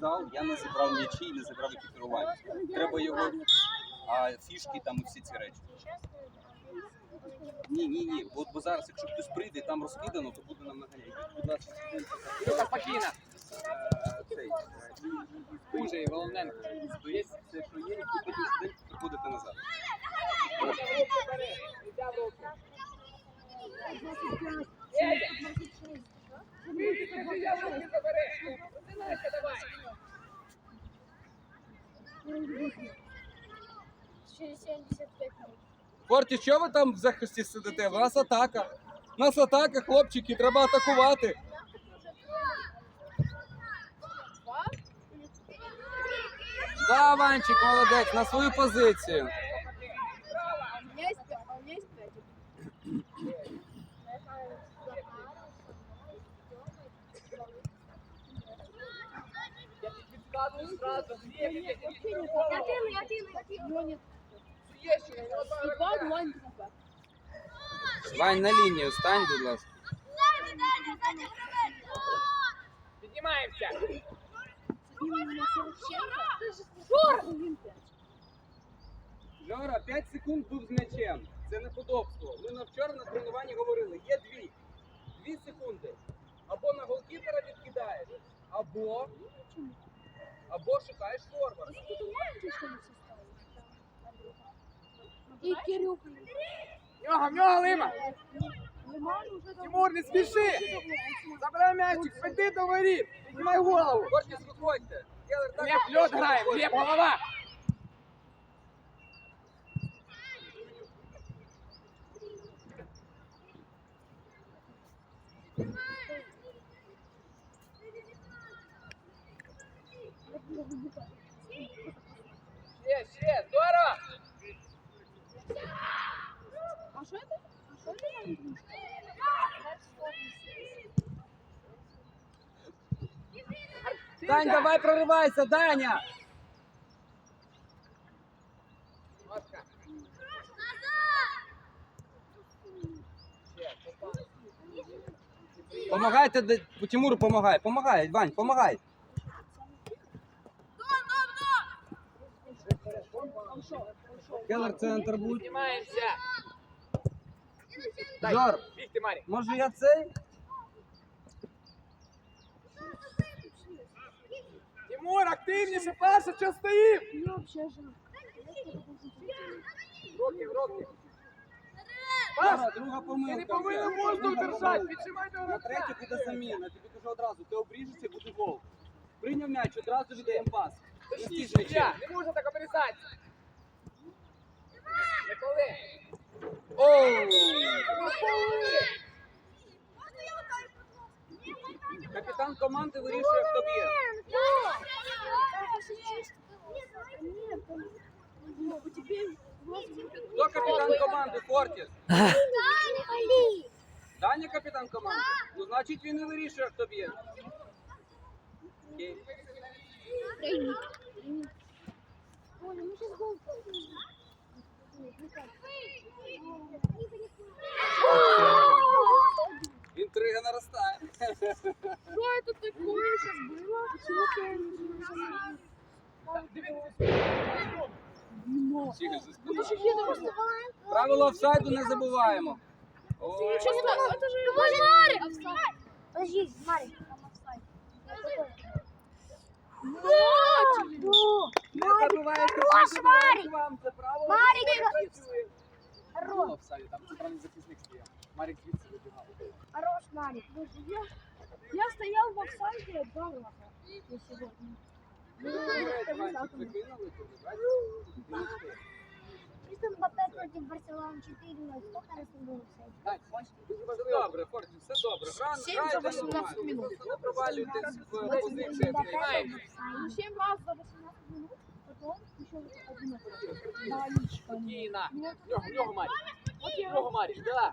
Зал, я не зібрав м'ячі і не зібрав екіпірування. Треба його, а фішки там і всі ці речі. Ні, ні, ні. От бо зараз, якщо хтось прийде і там розкидано, то буде нам наганяти. Йдіть, Будь ласка, спокійно. Е, е, Дуже і Волоненко. Стоїть все, що є, і потім сюди приходите назад. 75 минут. Форті, що ви там в захисті сидите? У нас атака. У нас атака, хлопчики, треба атакувати. Да, Ванчик, молодець, на свою позицію. Ну, нет. Є ще у нього два И гравця. два, два, и два. Вань, на лінію стань, будь ласка. Піднімаємося. Жора, 5 секунд був з м'ячем. Це неподобство. Ми на вчора на тренуванні говорили, є дві. Дві секунди. Або на голкіпера відкидаєш, або, або шукаєш форвард. Ты знаете, что мы составили? И Кирюха. В нього, в нього лима. Тимур, не спіши. Забирай м'ячик, веди до воріт. Піднімай голову. Кортіс, виходьте. Так льот грає, голова. Ще, ще, здорово. А что это? А что это за? Дань, давай проривайся, Даня! Помагайте, Тимуру помагай, помагай, Вань, помагай. Келер центр буде. Піднімаємося. Жор, бігти, Марі. може я цей? Тимур, активніше, Паша, що стоїв? Вообще жалко. Руки, руки. Жора, Паш, друга ти помилка. не повинен вже. воздух Друга держати, помилка. піджимай до На гравця. третю буде заміна, тобі кажу одразу, ти обріжешся, буде гол. Прийняв м'яч, одразу віддаємо пас. Точніше, я, не можна так обрізати. Не! Капітан команди вирішує, хто б'є. Хто капітан команди, Фортіс? Даня капітан команди? Ну, значить він і вирішує, хто б'є. Окей. Оля, мы сейчас гол Інтрига наростає. Что это такое сейчас было? Тихо, за спиною. Это же еда вставай. Правило офсайду не забуваємо. Ой. Что это? Это же Марик! Подожди, Марик. Не забувайте, Хорош, забувайте вам, це правило. Марик! не працює. Хорош, Офсайд, там центральний захисник стояв. Марик звідси вибігав. хорош, Марик. Я, я стоял в офсайде два раза на сегодня. Ну, Ванчик, обязательно. закинули тобі, бачиш? Чисто Мбаппе против Барселоны 4-0. Сколько раз он был в офсайде? Так, Добре, Форті, все добре. Гра, Сім за 18 минут. Не провалюйтесь в позиції. Ну, 7 раз за 18 минут, потом еще один. Спокійно. В нього, Марі. В нього, Марі, да.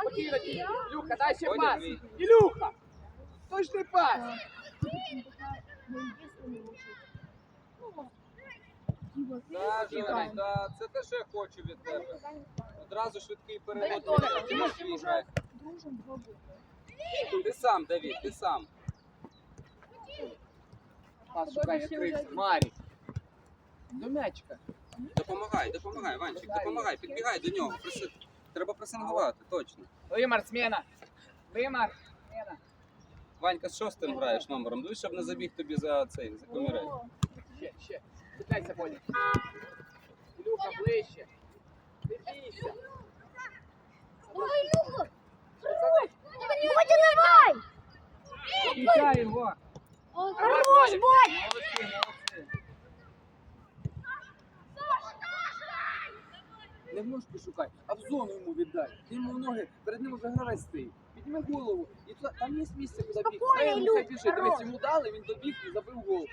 Спокійно, Ілюха. Ілюха, дай ще пас. Ілюха. Точний пас. я- Ну, Так, це те, що я хочу від тебе. Одразу швидкий переход. Давид, Ти можеш виграти. Дружим два. Ти сам, Давід, ти сам. Пас шукай, відкрився. Марік. До м'ячика. Допомагай, допомагай, Ванчик, допомагай, підбігай до нього. Преси- Треба пресингувати, точно. Вимар, зміна. Вимар. Ванька з шостим граєш номером. Дивись, щоб не забіг тобі за цей, за комірець. Ще, ще. Питайся, Боня. Ілюха, ближче. Не бійся. Давай, Люха! Бодя, давай! Кидай його. Хорош, Бодя! Молодці, молодці. Не в ножку шукай, а в зону йому віддай. Ти йому в ноги, перед ним вже гравець стоїть. Підніми голову. І туди, там є місце, куди біг. Спокійно, Дай йому це Люк, біжить. хорош. Дивись, йому дали, він добіг і забив гол.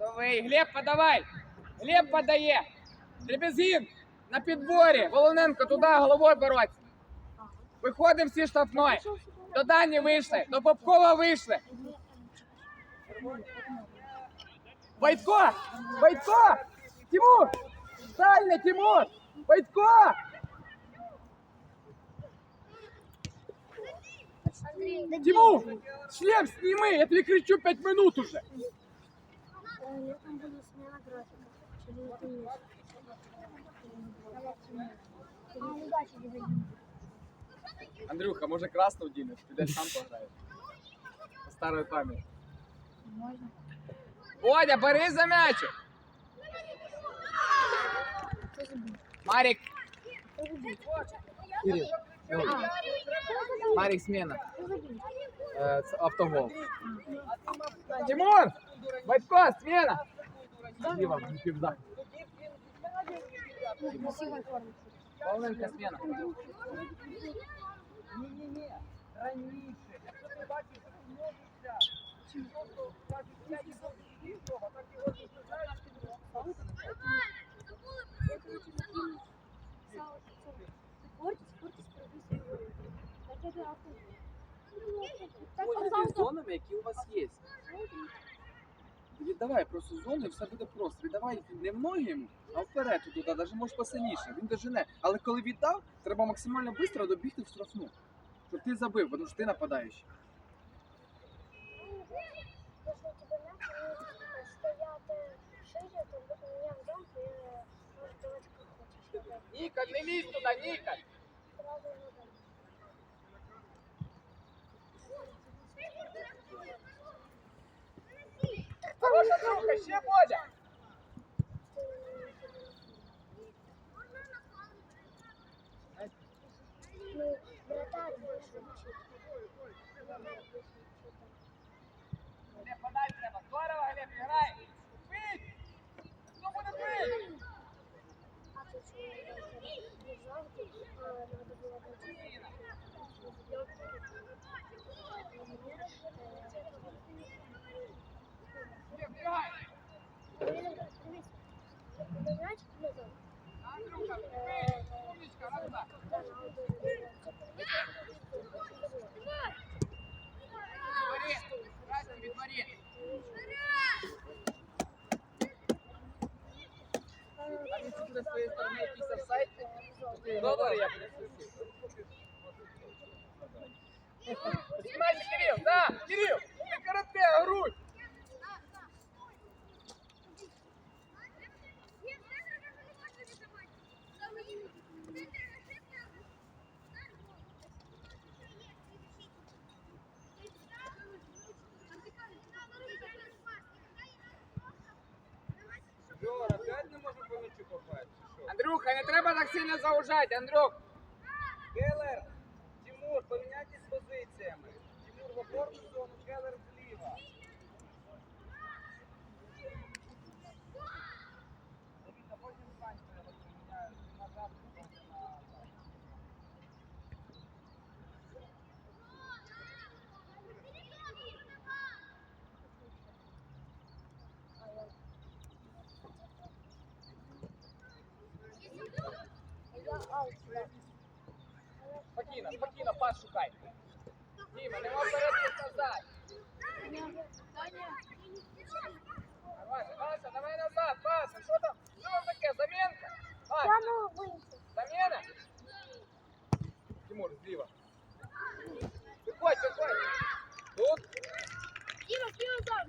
Кутовий. Глеб, подавай. Глеб подає. Дребезгін. На підборі. Волоненко туди головою бороться. Виходимо всі штрафної. До Дані вийшли, до Попкова вийшли. Войтко! Войтко! Тимур! Дальня, Тимур! Войтко! Андрей, Тимур! Шлем сними! Я тобі кричу 5 минут уже. Летом будет смена графика. Через это месяц. А, удачи, Диван. Андрюха, може красну вдінеш? Підеш сам пограєш. По старої пам'яті. Можно? Водя, бери за м'ячик! Кто забыл? Марік! Кто забыл? Кирил. Марік, смена. Кто забыл? Е, це автогол. Тимур! Батько, смена! Зліва, не півда. Красивая форма. Павленка смена. Пользуйтесь зонами, які у вас є. Віддавай просто зону і все буде просто. Віддавай не в ноги йому, а вперед туди, навіть може посильніше. Він дожене. Але коли віддав, треба максимально швидко добігти в штрафну. Щоб ти забив, тому що ти нападаючий. Если у тебя мяч стоят шире, то у меня в замке можешь делать как хочешь. Ніка, не лізь туди, Ніка! Сразу его дам. Хороша друга, ще Бодя! Ну, вратарь больше учит. Вратарь больше учит. Глеб, подай треба. Здорово, Глеб, грай! Бить! Хто буде бить? А тут что, бежал, а надо было дать. Глеб, грай! Мяч влезал. Андрюха, бить! Умничка, назад! Дворі! Красний від дворі! А якщо буде з твоєї сторони якийсь офсайд, то ти говори, я буду слухати. Знімайся, Кирил! Да, Кирил! Ти карате, грудь! Жора, опять не можемо по м'ячу попасти, чи що? Андрюха, не треба так сильно заужати, Андрюх! Спокійно, спокійно, пас шукай. Діма, нема вперед, ні назад. Давай, Паса, давай назад, Паса, що там? Що там таке, замінка? Ай, Да ну, вынеси. заміна? Тимур, зліва. Виходь, виходь. Тут Кима, Кима там,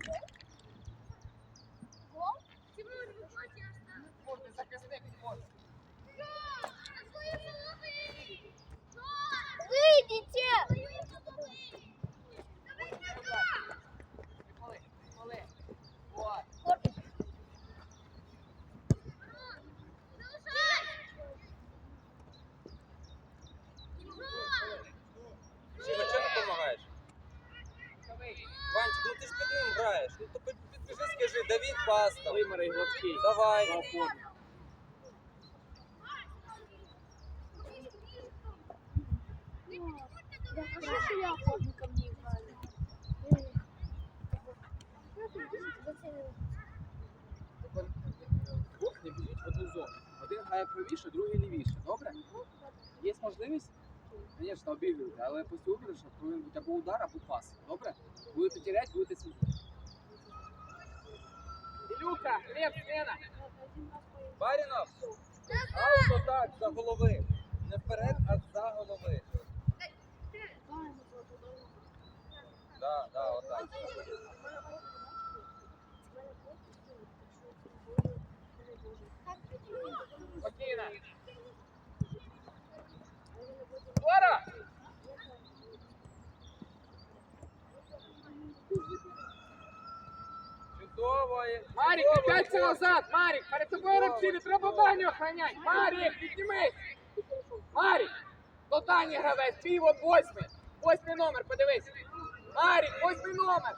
Пас. Вимери Гладкий. Давай. Двох не біжіть в одну зону. Один грає правіше, другий лівіше. Добре? Є можливість? Звісно, обігруйте, але після виграшу повинен бути або удар, або пас. Добре? Будете теряти, будете сидіти. Ілюка, Глеб, смена. Барінов, ауто так, за голови. Не вперед, а за голови. Да, да, отак. Спокійно. Здорово! Чудово. і- Марік, хлопці. назад! Марік, перед тобою репсі, не треба баню охранять! Марік, піднімись! Марік! До Дані гравець, твій от восьмий! Восьмий номер, подивись! Марік, восьмий номер!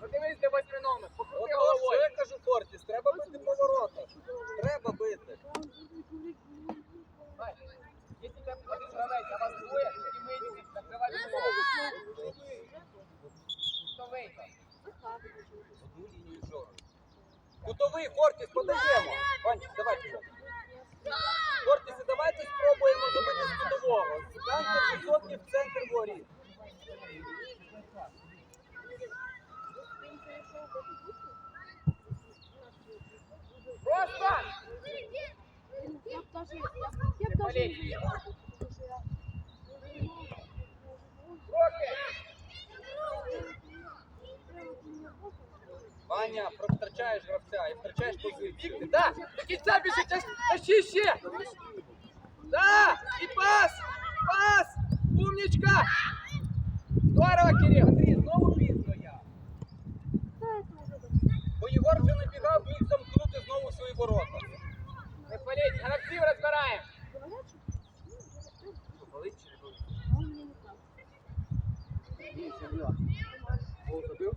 Подивись, де восьмий номер, покрути головою! я кажу, Фортіс, треба бити поворота. Треба бити. Марік, Якщо там один гравець, а вас двоє, тоді вийдіть, закривайте голову. Вийде? Одну лінію зору. Кутовий, Фортіс, подаємо. Ванчик, давай туди. Фортіс, давайте спробуємо забити з кутового. Висотки в центр воріт. Просто! Я б даже, я, даже Руки! Ваня, втрачаєш гравця і втрачаєш позицію. Да, до кінця біжи, тяж- тащи ще! Да, і пас! Пас! Умничка! Здорово, Кирилл! Андрій, знову пізно я. Бо Єгор вже набігав, міг замкнути знову свої ворота. Не політь, гравців розбираємо! Болить чи не болить? он мне не так. Ні, все було. Гол забив?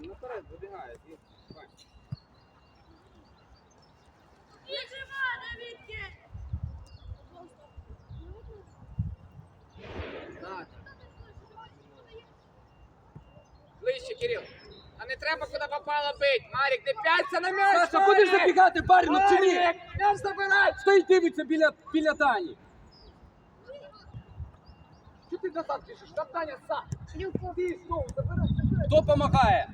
Наперед вибігає. Так. Ближче, Кирилл. А не треба куди попало бить. Марік, не п'яться на м'яч! Саша, будеш Марік! забігати, парень, ну чи ні? Марік, м'яч забирай! Стоїть дивиться біля, біля Дані. Що ти назад біжиш? Там Таня сам. Ти. Хто допомагає?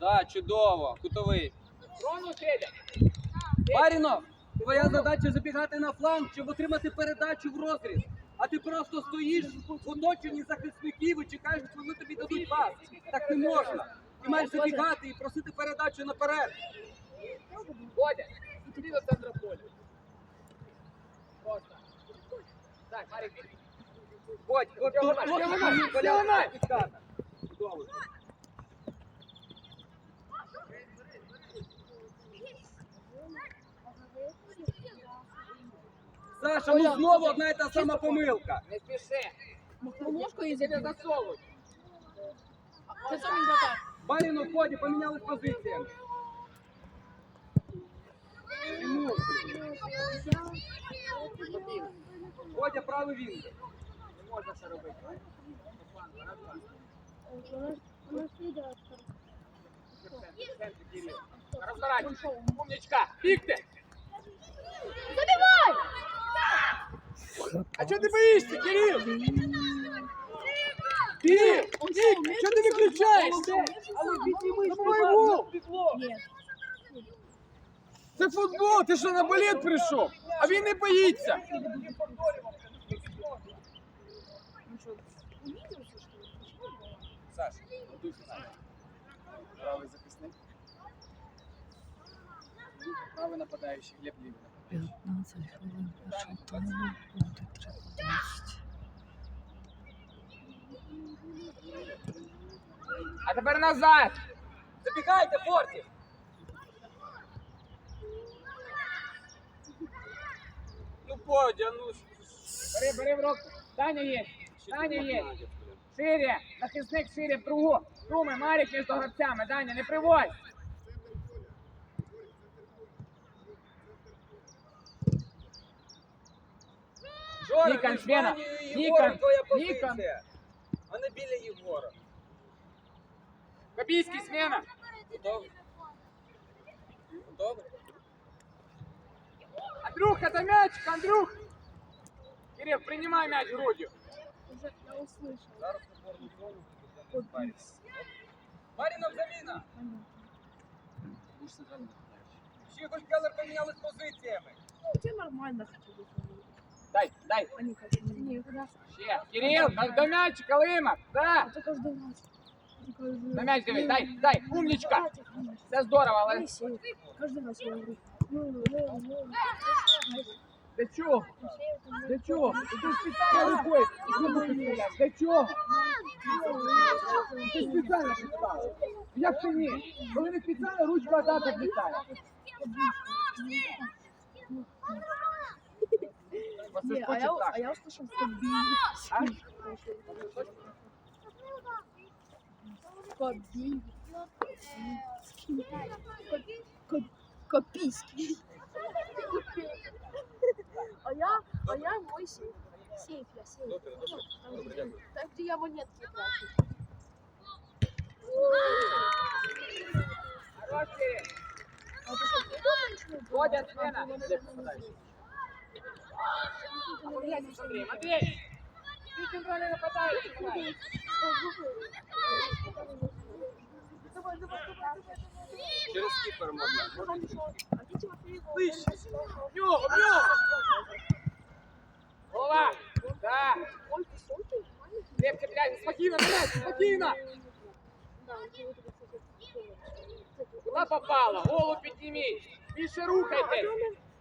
Да, чудово, кутовий. Барінов, твоя задача забігати на фланг, щоб отримати передачу в розріз. А ти просто стоїш в оточенні захисників і чекаєш, що вони тобі дадуть пас. Так не можна. Ти маєш забігати і просити передачу наперед. Водя, іди до центру поля. Просто. Так, Марік. Ходь, ходь. Чудово. Саша, ну знову одна і та сама помилка. Не спіши. Ложку и Тебе засовують. Ты сам не хватай. Баріну в ході помінялись позиціями. Ходя правий він. Можна це робити. Нас Умничка. Бігте. Забивай! А чого ти боїшся, Кирил? Кирил, Ніка, що ти виключаєшся? Це футбол, ти що на балет прийшов? А він не боїться. Ну что, унизился, что ли? Почему Саш, готуй Правий захисник. Правий нападаючий, Глеб Лівін. 15 хвилин першого тайму, буде 13. А тепер назад. Забігайте, Фортів! Ну, Бодя, ну... Бери, бери в руку. Таня є. Таня є. Шире. Захисник шире в другу. Думи, Марік між гравцями. Даня, не приводь. Жора, Нікон, між Свена. Ванею і Нікон, Єгором твоя Нікон. позиція. А не біля Єгора. Копійський, смена. Готовий? Готовий? Андрюха, это мячик, Андрюх. Кирилл, принимай мяч грудью Уже я услышал. Зараз опорну зону буде Маріна. Маріна заміна! Ще хоч Келлер помінялись позиціями. Ну, у тебя нормально хотя бы. Дай, дай. Они как Не, куда? Ще. Кирилл, до, до мячика, Лимак. Да. Это каждый раз. Это каждый На раз. мяч дивись, дай, дай. Умничка. Хватит, конечно. Це здорово, але Месси, Каждый раз я говорю. Ну, ну, ну. для чого? Для чого? Ти спеціально рукою зуби підставляєш. Для чого? Ти спеціально підставив. Як це ні? Коли не спеціально, ручка атака літає. Не, а я, а я услышал, что били. Кобиль. Копийский. А я, а я мой сейф. Сейф, я сейф. Добре, добре. Там, Добре, где, дякую. там, где я монетки прячу. Хорош, Кирилл. А ты что, ты дома начнешь? Ходят, смена. Где попадаешь? Андрей, Андрей! Ты центральный нападающий, давай. Давай, давай, давай. Через кіпер можна. Хорошо. А ты Тимофей Слышь. В нього, в нього! Голова! Да! Ой, ты сотый? Крепко пляй, спокійно, блядь, спокійно! Да, ты вот это, кстати, Куда попало? Голову підніміть! Більше рухайтесь!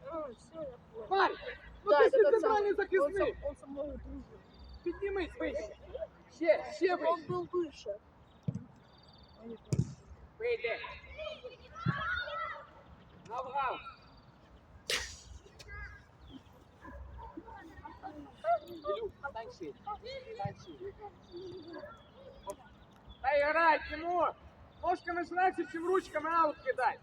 А, все, я понял. Марк, ну Да, ти это ж тот центральний самый. Он захисник! со- Он со мной дружит. Піднімись вище! Ще, ще Он вище! был выше. Вийди! Навгав! Ілюх, стань шире. Стань шире. Та грай, Тимур! Ножками ж легше, чим ручками аут кидай.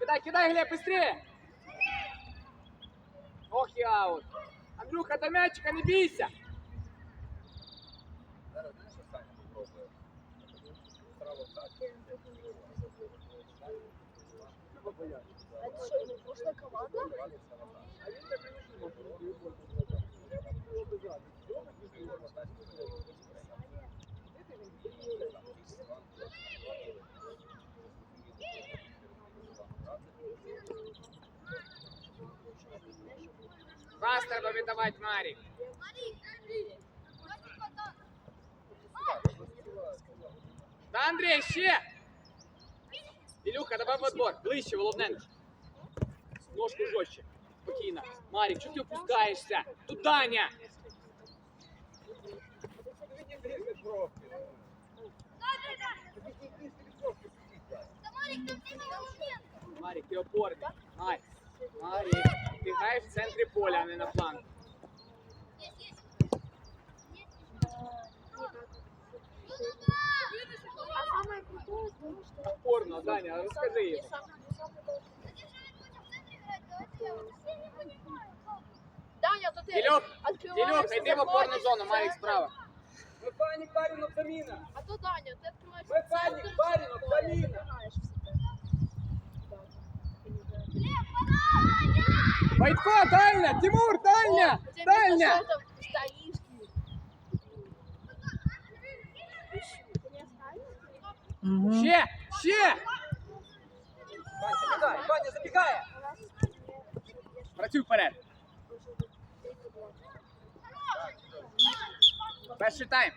Кидай, кидай, Глеб, быстрее! Ох и аут. Андрюха, до мячика, не бейся! Зараз знаєш, Вас треба віддавати, Марік. Да, Андрій, ще! Ілюха, давай в отбор. Ближче, Воловненко. Ножку жорстче. Спокійно. Марік, чого ти опускаєшся? Тут Даня! Марік, ти опорний. Марік. Марік, ти граєш в центрі поля, а не на флангу. А самое крутое, потому что... Опорно, Даня, розкажи Не йому. самое- не самое Даня, то ты Ілюх, открываешься, Ілюх, йди в опорну заходишь зону, в Марік центр. справа. Механік Барінов заміна. А то Даня, ты открываешься Механик, в центр, Вайтко, дальня! Тимур, дальня! Дальня! Угу. Ще! Ще! Ваня, забігай, Ваня, забігає. Працюй вперед. Перший тайм.